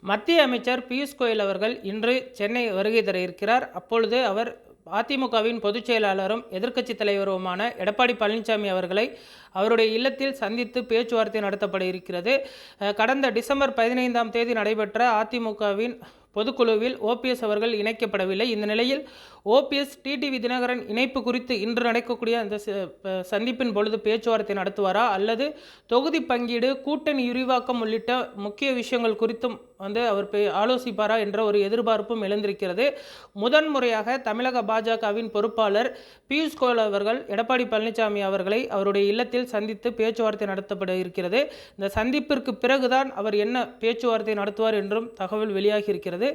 மத்திய அமைச்சர் பியூஷ் கோயல் அவர்கள் இன்று சென்னை வருகை தர இருக்கிறார். அப்பொழுது அவர் அதிமுகவின் பொதுச் செயலாளரும் எதிர்க்கட்சித் தலைவருமான எடப்பாடி பழனிசாமி அவர்களை அவருடைய இல்லத்தில் சந்தித்து பேச்சுவார்த்தை நடத்தப்பட இருக்கிறது. கடந்த டிசம்பர் பதினைந்தாம் தேதி நடைபெற்ற அதிமுகவின் பொதுக்குழுவில் ஓபிஎஸ் அவர்கள் இணைக்கப்படவில்லை. இந்த நிலையில் ஓபிஎஸ் டிடிவி தினகரன் இணைப்பு குறித்து இன்று நடக்கக்கூடிய அந்த ச- சந்திப்பின் பொழுது பேச்சுவார்த்தை நடத்துவாரா? அல்லது தொகுதி பங்கீடு கூட்டணி விரிவாக்கம் உள்ளிட்ட முக்கிய விஷயங்கள் குறித்தும் வந்து அவர் ஆலோசிப்பாரா என்ற ஒரு எதிர்பார்ப்பும் எழுந்திருக்கிறது. முதன்முறையாக தமிழக பாஜகவின் பொறுப்பாளர் பியூஷ் கோயல் அவர்கள் எடப்பாடி பழனிசாமி அவர்களை அவருடைய இல்லத்தில் சந்தித்து பேச்சுவார்த்தை நடத்தப்பட இருக்கிறது. இந்த சந்திப்பிற்கு பிறகுதான் அவர் என்ன பேச்சுவார்த்தை நடத்துவார் என்றும் தகவல் வெளியாகி இருக்கிறது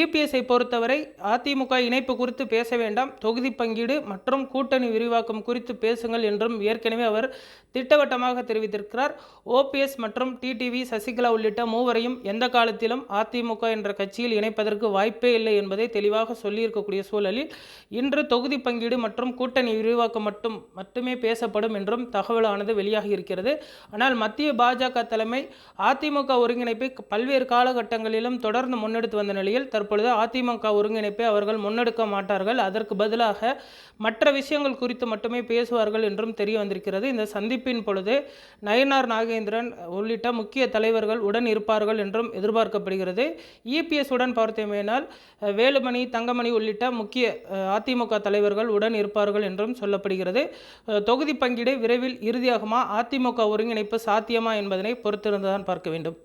இபிஎஸ்ஐ பொறுத்தவரை அதிமுக இணைப்பு குறித்து பேச வேண்டாம். தொகுதி பங்கீடு மற்றும் கூட்டணி விரிவாக்கம் குறித்து பேசுங்கள் என்றும் ஏற்கனவே அவர் திட்டவட்டமாக தெரிவித்திருக்கிறார். ஓபிஎஸ் மற்றும் டிடிவி சசிகலா உள்ளிட்ட மூவரையும் எந்த காலத்திலும் அதிமுக என்ற கட்சியில் இணைப்பதற்கு வாய்ப்பே இல்லை என்பதை தெளிவாக சொல்லியிருக்கக்கூடிய சூழலில் இன்று தொகுதி பங்கீடு மற்றும் கூட்டணி விரிவாக்கம் மட்டும் மட்டுமே பேசப்படும் என்றும் தகவலானது வெளியாகி இருக்கிறது ஆனால் மத்திய பாஜக தலைமை அதிமுக ஒருங்கிணைப்பை பல்வேறு காலகட்டங்களிலும் தொடர்ந்து முன்னெடுத்து வந்த நிலையில் தற்பொழுது அதிமுக ஒருங்கிணைப்பை அவர்கள் முன்னெடுக்க மாட்டார்கள். அதற்கு பதிலாக மற்ற விஷயங்கள் குறித்து மட்டுமே பேசுவார்கள் என்றும் தெரிய வந்திருக்கிறது. இந்த சந்திப்பின் பொழுது நயனார் நாகேந்திரன் உள்ளிட்ட முக்கிய தலைவர்கள் உடன் இருப்பார்கள் என்றும் எதிர்பார்க்கப்படுகிறது இபிஎஸ் உடன் பார்த்தோமேனால் வேலுமணி தங்கமணி உள்ளிட்ட முக்கிய அதிமுக தலைவர்கள் உடன் இருப்பார்கள் என்றும் சொல்லப்படுகிறது. தொகுதி பங்கீடு விரைவில் இறுதியாகுமா? அதிமுக ஒருங்கிணைப்பு சாத்தியமா என்பதனை பொறுத்திருந்துதான் பார்க்க வேண்டும்.